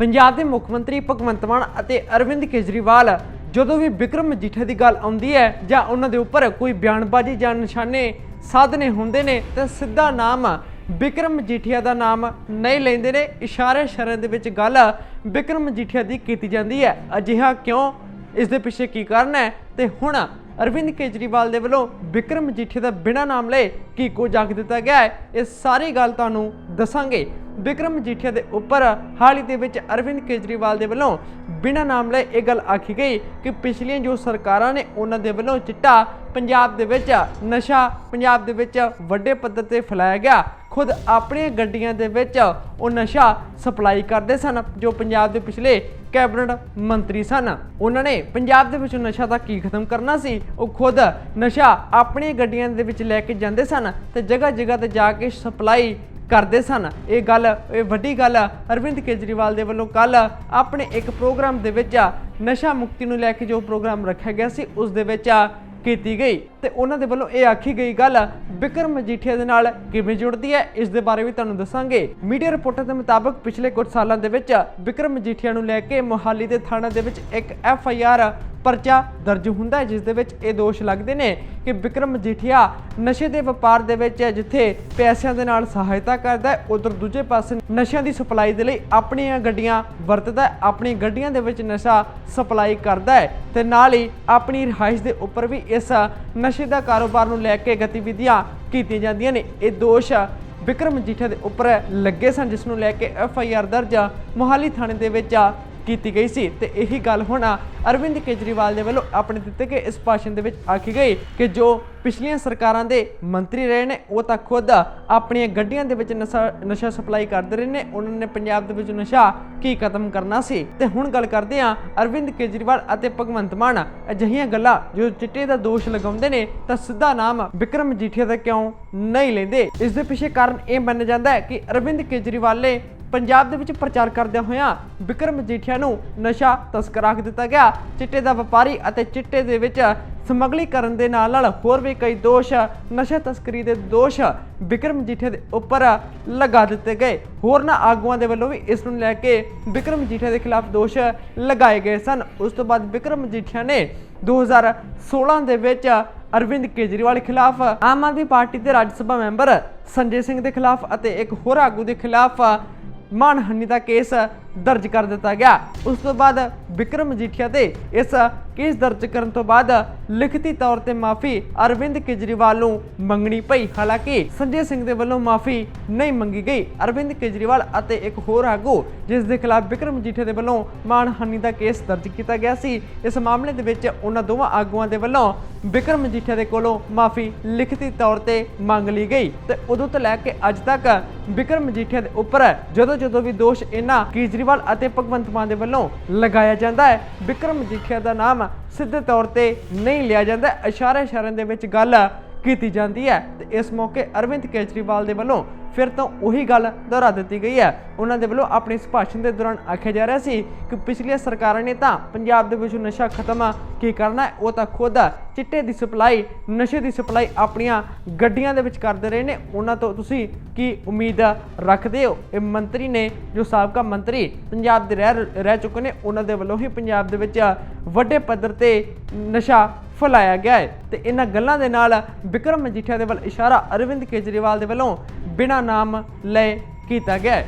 ਪੰਜਾਬ ਦੇ ਮੁੱਖ ਮੰਤਰੀ ਭਗਵੰਤ ਮਾਨ ਅਤੇ ਅਰਵਿੰਦ ਕੇਜਰੀਵਾਲ, ਜਦੋਂ ਵੀ ਵਿਕਰਮ ਮਜੀਠੀਆ ਦੀ ਗੱਲ ਆਉਂਦੀ ਹੈ ਜਾਂ ਉਹਨਾਂ ਦੇ ਉੱਪਰ ਕੋਈ ਬਿਆਨਬਾਜ਼ੀ ਜਾਂ ਨਿਸ਼ਾਨੇ ਸਾਧਨੇ ਹੁੰਦੇ ਨੇ, ਤਾਂ ਸਿੱਧਾ ਨਾਮ ਵਿਕਰਮ ਮਜੀਠੀਆ ਦਾ ਨਾਮ ਨਹੀਂ ਲੈਂਦੇ ਨੇ। ਇਸ਼ਾਰੇ ਇਸ਼ਾਰੇ ਦੇ ਵਿੱਚ ਗੱਲ ਵਿਕਰਮ ਮਜੀਠੀਆ ਦੀ ਕੀਤੀ ਜਾਂਦੀ ਹੈ। ਅਜਿਹਾ ਕਿਉਂ? ਇਸ ਦੇ ਪਿੱਛੇ ਕੀ ਕਾਰਨ ਹੈ? ਤੇ ਹੁਣ ਅਰਵਿੰਦ ਕੇਜਰੀਵਾਲ ਦੇ ਵੱਲੋਂ ਵਿਕਰਮ ਮਜੀਠੀਆ ਦਾ ਬਿਨਾਂ ਨਾਮ ਲਏ ਕੀ ਕੋ ਜਾਗ ਦਿੱਤਾ ਗਿਆ ਹੈ? ਇਹ ਸਾਰੀ ਗੱਲ ਤੁਹਾਨੂੰ ਦੱਸਾਂਗੇ। ਵਿਕਰਮ ਮਜੀਠੀਆ ਦੇ ਉੱਪਰ ਹਾਲ ਹੀ ਦੇ ਵਿੱਚ ਅਰਵਿੰਦ ਕੇਜਰੀਵਾਲ ਦੇ ਵੱਲੋਂ ਬਿਨਾਂ ਨਾਮ ਲਏ ਇਹ ਗੱਲ ਆਖੀ ਗਈ ਕਿ ਪਿਛਲੀਆਂ ਜੋ ਸਰਕਾਰਾਂ ਨੇ ਉਹਨਾਂ ਦੇ ਵੱਲੋਂ ਚਿੱਟਾ ਪੰਜਾਬ ਦੇ ਵਿੱਚ ਨਸ਼ਾ, ਪੰਜਾਬ ਦੇ ਵਿੱਚ ਵੱਡੇ ਪੱਧਰ ਤੇ ਫੈਲਾਇਆ ਗਿਆ, ਖੁਦ ਆਪਣੀਆਂ ਗੱਡੀਆਂ ਦੇ ਵਿੱਚ ਉਹ ਨਸ਼ਾ ਸਪਲਾਈ ਕਰਦੇ ਸਨ, ਜੋ ਪੰਜਾਬ ਦੇ ਪਿਛਲੇ ਕੈਬਨਿਟ ਮੰਤਰੀ ਸਨ। ਉਹਨਾਂ ਨੇ ਪੰਜਾਬ ਦੇ ਵਿੱਚ ਨਸ਼ਾ ਤਾਂ ਕੀ ਖਤਮ ਕਰਨਾ ਸੀ, ਉਹ ਖੁਦ ਨਸ਼ਾ ਆਪਣੀਆਂ ਗੱਡੀਆਂ ਦੇ ਵਿੱਚ ਲੈ ਕੇ ਜਾਂਦੇ ਸਨ ਤੇ ਜਗ੍ਹਾ ਜਗ੍ਹਾ ਤੇ ਜਾ ਕੇ ਸਪਲਾਈ ਕਰਦੇ ਸਨ। ਇਹ ਗੱਲ, ਇਹ ਵੱਡੀ ਗੱਲ ਅਰਵਿੰਦ ਕੇਜਰੀਵਾਲ ਦੇ ਵੱਲੋਂ ਕੱਲ ਆਪਣੇ ਇੱਕ ਪ੍ਰੋਗਰਾਮ ਦੇ ਵਿੱਚ ਨਸ਼ਾ ਮੁਕਤੀ ਨੂੰ ਲੈ ਕੇ ਜੋ ਪ੍ਰੋਗਰਾਮ ਰੱਖਿਆ ਗਿਆ ਸੀ, ਉਸ ਦੇ ਵਿੱਚ ਕੀਤੀ ਗਈ। ਤੇ ਉਹਨਾਂ ਦੇ ਵੱਲੋਂ ਇਹ ਆਖੀ ਗਈ ਗੱਲ ਬਿਕਰਮ ਮਜੀਠੀਆ ਦੇ ਨਾਲ ਕਿਵੇਂ ਜੁੜਦੀ ਹੈ, ਇਸ ਦੇ ਬਾਰੇ ਵੀ ਤੁਹਾਨੂੰ ਦੱਸਾਂਗੇ। ਮੀਡੀਆ ਰਿਪੋਰਟਾਂ ਦੇ ਮੁਤਾਬਕ ਪਿਛਲੇ ਕੁਝ ਸਾਲਾਂ ਦੇ ਵਿੱਚ ਬਿਕਰਮ ਮਜੀਠੀਆ ਨੂੰ ਲੈ ਕੇ ਮੋਹਾਲੀ ਦੇ ਥਾਣਾ ਦੇ ਵਿੱਚ ਇੱਕ ਐਫ ਆਈ ਆਰ ਪਰਚਾ ਦਰਜ ਹੁੰਦਾ ਹੈ, ਜਿਸ ਦੇ ਵਿੱਚ ਇਹ ਦੋਸ਼ ਲੱਗਦੇ ਨੇ ਕਿ ਵਿਕਰਮ ਮਜੀਠੀਆ ਨਸ਼ੇ ਦੇ ਵਪਾਰ ਦੇ ਵਿੱਚ ਹੈ, ਜਿੱਥੇ ਪੈਸਿਆਂ ਦੇ ਨਾਲ ਸਹਾਇਤਾ ਕਰਦਾ ਹੈ, ਉਧਰ ਦੂਜੇ ਪਾਸੇ ਨਸ਼ਿਆਂ ਦੀ ਸਪਲਾਈ ਦੇ ਲਈ ਆਪਣੀਆਂ ਗੱਡੀਆਂ ਵਰਤਦਾ ਹੈ, ਆਪਣੀ ਗੱਡੀਆਂ ਦੇ ਵਿੱਚ ਨਸ਼ਾ ਸਪਲਾਈ ਕਰਦਾ ਹੈ ਤੇ ਨਾਲ ਹੀ ਆਪਣੀ ਰਿਹਾਇਸ਼ ਦੇ ਉੱਪਰ ਵੀ ਇਸ ਨਸ਼ੇ ਦਾ ਕਾਰੋਬਾਰ ਨੂੰ ਲੈ ਕੇ ਗਤੀਵਿਧੀਆਂ ਕੀਤੀਆਂ ਜਾਂਦੀਆਂ ਨੇ। ਇਹ ਦੋਸ਼ ਵਿਕਰਮ ਮਜੀਠੀਆ ਦੇ ਉੱਪਰ ਲੱਗੇ ਸਨ, ਜਿਸ ਨੂੰ ਲੈ ਕੇ ਐਫ ਆਈ ਆਰ ਦਰਜ ਮੋਹਾਲੀ ਥਾਣੇ ਦੇ ਵਿੱਚ ਕੀਤੀ ਗਈ ਸੀ ਤੇ ਇਹੀ ਗੱਲ ਹੁਣ ਅਰਵਿੰਦ ਕੇਜਰੀਵਾਲ ਦੇ ਵੱਲੋਂ ਆਪਣੇ ਦਿੱਤੇ ਗਏ ਇਸ ਭਾਸ਼ਣ ਦੇ ਵਿੱਚ ਆਖੀ ਗਈ ਕਿ ਜੋ ਪਿਛਲੀਆਂ ਸਰਕਾਰਾਂ ਦੇ ਮੰਤਰੀ ਰਹੇ ਨੇ, ਉਹ ਤਾਂ ਖੁਦ ਆਪਣੀਆਂ ਗੱਡੀਆਂ ਦੇ ਵਿੱਚ ਨਸ਼ਾ ਸਪਲਾਈ ਕਰਦੇ ਰਹੇ ਨੇ, ਉਹਨਾਂ ਨੇ ਪੰਜਾਬ ਦੇ ਵਿੱਚ ਨਸ਼ਾ ਕੀ ਖਤਮ ਕਰਨਾ ਸੀ? ਤੇ ਹੁਣ ਗੱਲ ਕਰਦੇ ਹਾਂ ਅਰਵਿੰਦ ਕੇਜਰੀਵਾਲ ਅਤੇ ਭਗਵੰਤ ਮਾਨ, ਅਜਿਹੀਆਂ ਗੱਲਾਂ ਜੋ ਚਿੱਟੇ ਦਾ ਦੋਸ਼ ਲਗਾਉਂਦੇ ਨੇ, ਤਾਂ ਸਿੱਧਾ ਨਾਮ ਵਿਕਰਮ ਮਜੀਠੀਆ ਦਾ ਕਿਉਂ ਨਹੀਂ ਲੈਂਦੇ? ਇਸ ਦੇ ਪਿੱਛੇ ਕਾਰਨ ਇਹ ਮੰਨਿਆ ਜਾਂਦਾ ਹੈ ਕਿ ਅਰਵਿੰਦ ਕੇਜਰੀਵਾਲ ਨੇ ਪੰਜਾਬ ਦੇ ਵਿੱਚ ਪ੍ਰਚਾਰ ਕਰਦਿਆਂ ਹੋਇਆਂ ਵਿਕਰਮ ਮਜੀਠੀਆ ਨੂੰ ਨਸ਼ਾ ਤਸਕਰ ਆਖ ਦਿੱਤਾ ਗਿਆ। ਚਿੱਟੇ ਦਾ ਵਪਾਰੀ ਅਤੇ ਚਿੱਟੇ ਦੇ ਵਿੱਚ ਸਮਗਲੀ ਕਰਨ ਦੇ ਨਾਲ ਨਾਲ ਹੋਰ ਵੀ ਕਈ ਦੋਸ਼, ਨਸ਼ਾ ਤਸਕਰੀ ਦੇ ਦੋਸ਼ ਵਿਕਰਮ ਮਜੀਠੀਆ ਦੇ ਉੱਪਰ ਲਗਾ ਦਿੱਤੇ ਗਏ। ਹੋਰਨਾਂ ਆਗੂਆਂ ਦੇ ਵੱਲੋਂ ਵੀ ਇਸ ਨੂੰ ਲੈ ਕੇ ਵਿਕਰਮ ਮਜੀਠੀਆ ਦੇ ਖਿਲਾਫ ਦੋਸ਼ ਲਗਾਏ ਗਏ ਸਨ। ਉਸ ਤੋਂ ਬਾਅਦ ਵਿਕਰਮ ਮਜੀਠੀਆ ਨੇ 2016 ਦੇ ਵਿੱਚ ਅਰਵਿੰਦ ਕੇਜਰੀਵਾਲ ਖਿਲਾਫ ਆਮ ਆਦਮੀ ਪਾਰਟੀ ਦੇ ਰਾਜ ਸਭਾ ਮੈਂਬਰ ਸੰਜੇ ਸਿੰਘ ਦੇ ਖਿਲਾਫ ਅਤੇ ਇੱਕ ਹੋਰ ਆਗੂ ਦੇ ਖਿਲਾਫ ਮਾਨਹਾਨੀ ਦਾ ਕੇਸ ਦਰਜ ਕਰ ਦਿੱਤਾ ਗਿਆ। ਉਸ ਤੋਂ ਬਾਅਦ ਵਿਕਰਮ ਮਜੀਠੀਆ ਤੇ ਇਸ ਕੇਸ ਦਰਜ ਕਰਨ ਤੋਂ ਬਾਅਦ ਲਿਖਤੀ ਤੌਰ ਤੇ ਮਾਫੀ ਅਰਵਿੰਦ ਕੇਜਰੀਵਾਲ ਨੂੰ ਮੰਗਣੀ ਪਈ। ਹਾਲਾਂਕਿ ਸੰਜੇ ਸਿੰਘ ਦੇ ਵੱਲੋਂ ਮਾਫੀ ਨਹੀਂ ਮੰਗੀ ਗਈ। ਅਰਵਿੰਦ ਕੇਜਰੀਵਾਲ ਅਤੇ ਇੱਕ ਹੋਰ ਆਗੂ, ਜਿਸ ਦੇ ਖਿਲਾਫ ਵਿਕਰਮ ਮਜੀਠੀਆ ਦੇ ਵੱਲੋਂ ਮਾਨਹਾਨੀ ਦਾ ਕੇਸ ਦਰਜ ਕੀਤਾ ਗਿਆ ਸੀ, ਇਸ ਮਾਮਲੇ ਦੇ ਵਿੱਚ ਉਹਨਾਂ ਦੋਵਾਂ ਆਗੂਆਂ ਦੇ ਵੱਲੋਂ ਵਿਕਰਮ ਮਜੀਠੀਆ ਦੇ ਕੋਲੋਂ ਮਾਫੀ ਲਿਖਤੀ ਤੌਰ ਤੇ ਮੰਗ ਲਈ ਗਈ। ਤੇ ਉਦੋਂ ਤੋਂ ਲੈ ਕੇ ਅੱਜ ਤੱਕ ਵਿਕਰਮ ਮਜੀਠੀਆ ਦੇ ਉੱਪਰ ਜਦੋਂ ਜਦੋਂ ਵੀ ਦੋਸ਼ ਇਹਨਾਂ ਕੇਜਰੀ ਕੇਜਰੀਵਾਲ ਅਤੇ ਭਗਵੰਤ ਮਾਨ ਦੇ ਵੱਲੋਂ ਲਗਾਇਆ ਜਾਂਦਾ ਹੈ। ਵਿਕਰਮ ਮਜੀਠੀਆ ਦਾ ਨਾਮ ਸਿੱਧੇ ਤੌਰ ਤੇ ਨਹੀਂ ਲਿਆ ਜਾਂਦਾ। ਇਸ਼ਾਰੇ ਇਸ਼ਾਰਿਆਂ ਦੇ ਵਿੱਚ ਗੱਲ ਕੀਤੀ ਜਾਂਦੀ ਹੈ ਤੇ ਇਸ ਮੌਕੇ ਅਰਵਿੰਦ ਕੇਜਰੀਵਾਲ ਦੇ ਵੱਲੋਂ ਫਿਰ ਤੋਂ ਉਹੀ ਗੱਲ ਦੁਹਰਾ ਦਿੱਤੀ ਗਈ ਹੈ। ਉਹਨਾਂ ਦੇ ਵੱਲੋਂ ਆਪਣੇ ਇਸ ਭਾਸ਼ਣ ਦੇ ਦੌਰਾਨ ਆਖਿਆ ਜਾ ਰਿਹਾ ਸੀ ਕਿ ਪਿਛਲੀਆਂ ਸਰਕਾਰਾਂ ਨੇ ਤਾਂ ਪੰਜਾਬ ਦੇ ਵਿੱਚ ਨਸ਼ਾ ਖਤਮ ਕੀ ਕਰਨਾ ਹੈ? ਉਹ ਤਾਂ ਖੁਦ ਚਿੱਟੇ ਦੀ ਸਪਲਾਈ, ਨਸ਼ੇ ਦੀ ਸਪਲਾਈ ਆਪਣੀਆਂ ਗੱਡੀਆਂ ਦੇ ਵਿੱਚ ਕਰਦੇ ਰਹੇ ਨੇ। ਉਹਨਾਂ ਤੋਂ ਤੁਸੀਂ ਕੀ ਉਮੀਦ ਰੱਖਦੇ ਹੋ? ਇਹ ਮੰਤਰੀ ਨੇ, ਜੋ ਸਾਬਕਾ ਮੰਤਰੀ ਪੰਜਾਬ ਦੇ ਰਹਿ ਰਹਿ ਚੁੱਕੇ ਨੇ, ਉਹਨਾਂ ਦੇ ਵੱਲੋਂ ਹੀ ਪੰਜਾਬ ਦੇ ਵਿੱਚ ਵੱਡੇ ਪੱਧਰ ਤੇ ਨਸ਼ਾ ਫੈਲਾਇਆ ਗਿਆ ਹੈ ਤੇ ਇਹਨਾਂ ਗੱਲਾਂ ਦੇ ਨਾਲ ਵਿਕਰਮ ਮਜੀਠੀਆ ਦੇ ਵੱਲ ਇਸ਼ਾਰਾ ਅਰਵਿੰਦ ਕੇਜਰੀਵਾਲ ਦੇ ਵੱਲੋਂ ਬਿਨਾਂ ਨਾਮ ਲਏ ਕੀਤਾ ਗਿਆ ਹੈ।